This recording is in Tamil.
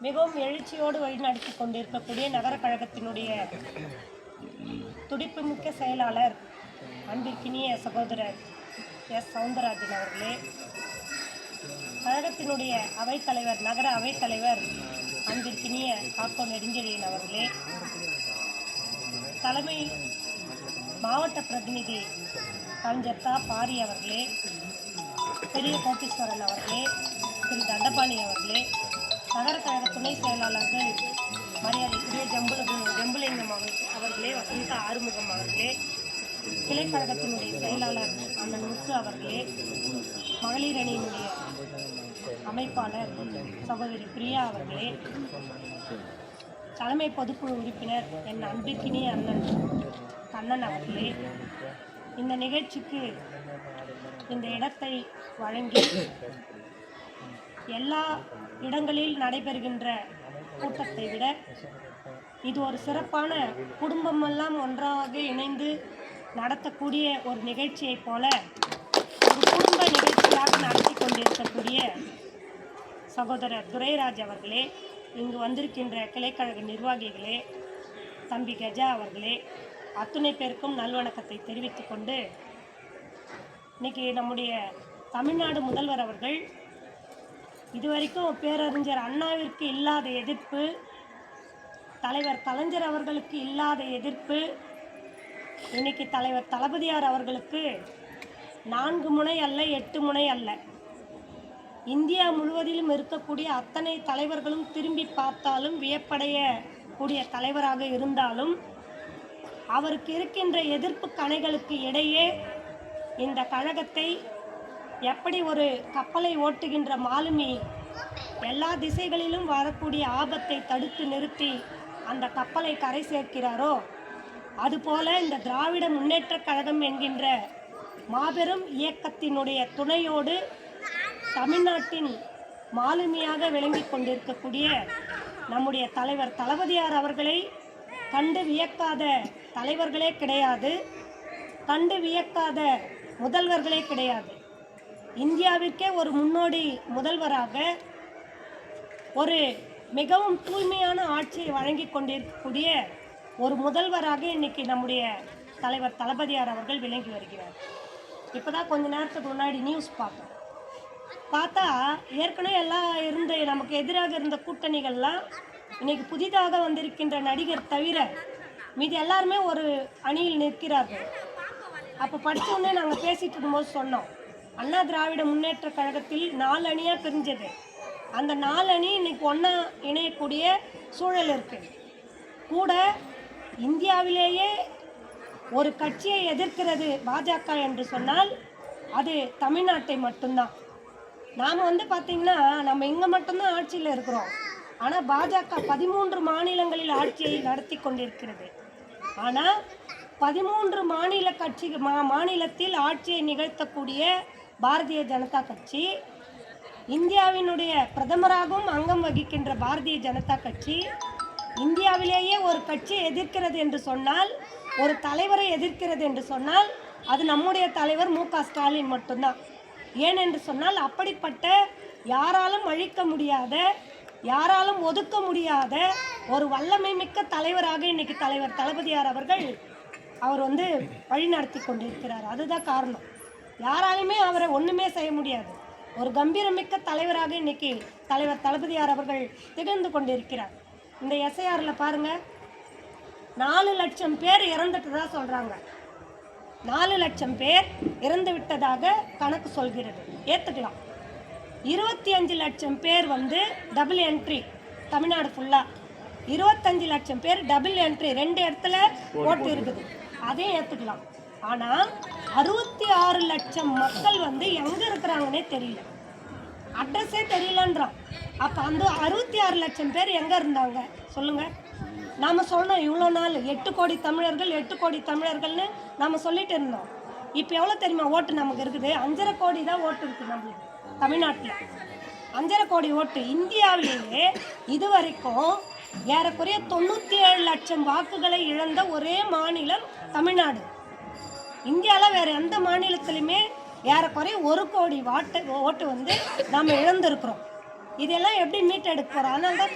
மிகவும் எழுச்சியோடு வழிநடத்தி கொண்டிருக்கக்கூடிய நகர கழகத்தினுடைய துடிப்புமிக்க செயலாளர் அன்பிற்கினிய சகோதரர் எஸ். சவுந்தரராஜன் அவர்களே. கழகத்தினுடைய அவைத்தலைவர் நகர அவைத்தலைவர் அன்பிற்கினிய காக்கோ நெடுஞ்செழியன் அவர்களே. தலைமை மாவட்ட பிரதிநிதி கலைஞர் தா பாரி அவர்களே. பெரிய கோட்டீஸ்வரன் அவர்களே. திரு தண்டபாணி அவர்களே. நகர கழக துணை செயலாளர்கள் மரியாதைக்குரிய ஜம்புல ஜம்புலிங்கம் அவர்கள் அவர்களே வசந்தா ஆறுமுகம் அவர்களே கிளைக்கழகத்தினுடைய செயலாளர் அண்ணன் முத்து அவர்களே மகளிர் அணியினுடைய அமைப்பாளர் சகோதரி பிரியா அவர்களே தலைமை பொதுக்குழு உறுப்பினர் என் அன்பிற்கினிய அண்ணன் கண்ணன் அவர்களே இந்த நிகழ்ச்சிக்கு இந்த இடத்தை வழங்கி எல்லா இடங்களில் நடைபெறுகின்ற கூட்டத்தை விட இது ஒரு சிறப்பான குடும்பமெல்லாம் ஒன்றாக இணைந்து நடத்தக்கூடிய ஒரு நிகழ்ச்சியைப் போல ஒரு குடும்ப நிகழ்ச்சியாக நடத்தி கொண்டிருக்கக்கூடிய சகோதரர் துரைராஜ் அவர்களே இங்கு வந்திருக்கின்ற கிளைக்கழக நிர்வாகிகளே தம்பி கஜா அவர்களே அத்துணை பேருக்கும் நல்வணக்கத்தை தெரிவித்துக்கொண்டு இன்னைக்கு நம்முடைய தமிழ்நாடு முதல்வர் அவர்கள் இதுவரைக்கும் பேரறிஞர் அண்ணாவிற்கு இல்லாத எதிர்ப்பு தலைவர் கலைஞர் அவர்களுக்கு இல்லாத எதிர்ப்பு இன்னைக்கு தலைவர் தளபதியார் அவர்களுக்கு நான்கு முனை அல்ல எட்டு முனை அல்ல. இந்தியா முழுவதிலும் இருக்கக்கூடிய அத்தனை தலைவர்களும் திரும்பி பார்த்தாலும் வியப்படைய கூடிய தலைவராக இருந்தாலும் அவருக்கு இருக்கின்ற எதிர்ப்பு கணைகளுக்கு இடையே இந்த கழகத்தை எப்படி ஒரு கப்பலை ஓட்டுகின்ற மாலுமி எல்லா திசைகளிலும் வரக்கூடிய ஆபத்தை தடுத்து நிறுத்தி அந்த கப்பலை கரை சேர்க்கிறாரோ? அதுபோல இந்த திராவிட முன்னேற்றக் கழகம் என்கின்ற மாபெரும் இயக்கத்தினுடைய துணையோடு தமிழ்நாட்டின் மாலுமியாக விளங்கிக் கொண்டிருக்கக்கூடிய நம்முடைய தலைவர் தளபதியார் அவர்களை கண்டு வியக்காத தலைவர்களே கிடையாது. கண்டு வியக்காத முதல்வர்களே கிடையாது. இந்தியாவிற்கே ஒரு முன்னோடி முதல்வராக ஒரு மிகவும் தூய்மையான ஆட்சியை வழங்கி கொண்டிருக்கக்கூடிய ஒரு முதல்வராக இன்னைக்கு நம்முடைய தலைவர் தளபதியார் அவர்கள் விளங்கி வருகிறார். இப்போ தான் கொஞ்ச நேரத்துக்கு முன்னாடி நியூஸ் பார்த்தோம். பார்த்தா ஏற்கனவே எல்லாம் இருந்த நமக்கு எதிராக இருந்த கூட்டணிகள்லாம் இன்னைக்கு புதிதாக வந்திருக்கின்ற நடிகர் தவிர மீதி எல்லாருமே ஒரு அணியில் நிற்கிறார்கள். அப்போ படித்தோடனே நாங்கள் பேசிட்டு இருக்கும்போது சொன்னோம். அண்ணா திராவிட முன்னேற்ற கழகத்தில் நாலு அணியாக பிரிஞ்சது. அந்த நாலு அணி இன்னைக்கு ஒன்றா இணையக்கூடிய சூழல் இருக்குது கூட இந்தியாவிலேயே ஒரு கட்சியை எதிர்க்கிறது பாஜக என்று சொன்னால் அது தமிழ்நாட்டை மட்டும்தான். நாம் வந்து பார்த்திங்கன்னா நம்ம இங்கே மட்டும்தான் ஆட்சியில் இருக்கிறோம். ஆனால் பாஜக பதிமூன்று மாநிலங்களில் ஆட்சியை நடத்தி கொண்டிருக்கிறது. ஆனால் பதிமூன்று மாநில கட்சி மா மாநிலத்தில் ஆட்சியை நிகழ்த்தக்கூடிய பாரதிய ஜனதா கட்சி இந்தியாவினுடைய பிரதமராகவும் அங்கம் வகிக்கின்ற பாரதிய ஜனதா கட்சி இந்தியாவிலேயே ஒரு கட்சி எதிர்க்கிறது என்று சொன்னால் ஒரு தலைவரை எதிர்க்கிறது என்று சொன்னால் அது நம்முடைய தலைவர் மு க ஸ்டாலின் மட்டும்தான். ஏனென்று சொன்னால் அப்படிப்பட்ட யாராலும் அழிக்க முடியாத யாராலும் ஒதுக்க முடியாத ஒரு வல்லமை மிக்க தலைவராக இன்னைக்கு தலைவர் தளபதியார் அவர்கள் அவர் வந்து வழிநடத்தி கொண்டிருக்கிறார். அதுதான் காரணம். யாராலையுமே அவரை ஒன்றுமே செய்ய முடியாது. ஒரு கம்பீரமிக்க தலைவராக இன்னைக்கு தலைவர் தளபதியார் அவர்கள் திகழ்ந்து கொண்டிருக்கிறார். இந்த எஸ்ஐஆரில் பாருங்க. நாலு லட்சம் பேர் இறந்துட்டதா சொல்கிறாங்க நாலு லட்சம் பேர் இறந்து விட்டதாக கணக்கு சொல்கிறது. ஏற்றுக்கலாம் இருபத்தி அஞ்சு லட்சம் பேர் வந்து டபுள் என்ட்ரி தமிழ்நாடு ஃபுல்லாக இருபத்தஞ்சு லட்சம் பேர் டபுள் என்ட்ரி ரெண்டு இடத்துல ஓட்டு இருக்குது. அதையும் ஏற்றுக்கலாம் ஆனால் அறுபத்தி ஆறு லட்சம் மக்கள் வந்து எங்கே இருக்கிறாங்கன்னே தெரியல. அட்ரஸே தெரியலன்றான். அப்போ அந்த அறுபத்தி ஆறு லட்சம் பேர் எங்கே இருந்தாங்க? சொல்லுங்கள் நாம் சொன்னோம் இவ்வளோ நாள் எட்டு கோடி தமிழர்கள் எட்டு கோடி தமிழர்கள்னு நாம் சொல்லிட்டு இருந்தோம். இப்போ எவ்வளோ தெரியுமா ஓட்டு நமக்கு இருக்குது? அஞ்சரை கோடி தான் ஓட்டு இருக்குது நம்மளுக்கு தமிழ்நாட்டில். அஞ்சரை கோடி ஓட்டு இந்தியாவிலேயே இதுவரைக்கும் ஏறக்குறைய தொண்ணூற்றி ஏழு லட்சம் வாக்குகளை இழந்த ஒரே மாநிலம் தமிழ்நாடு. இந்தியாவில் வேறு எந்த மாநிலத்துலையுமே ஏறக்குறைய ஒரு கோடி வாட்டு ஓட்டு வந்து நம்ம இழந்திருக்கிறோம். இதெல்லாம் எப்படி மீட்டெடுக்க போகிறோம் அதனால தான்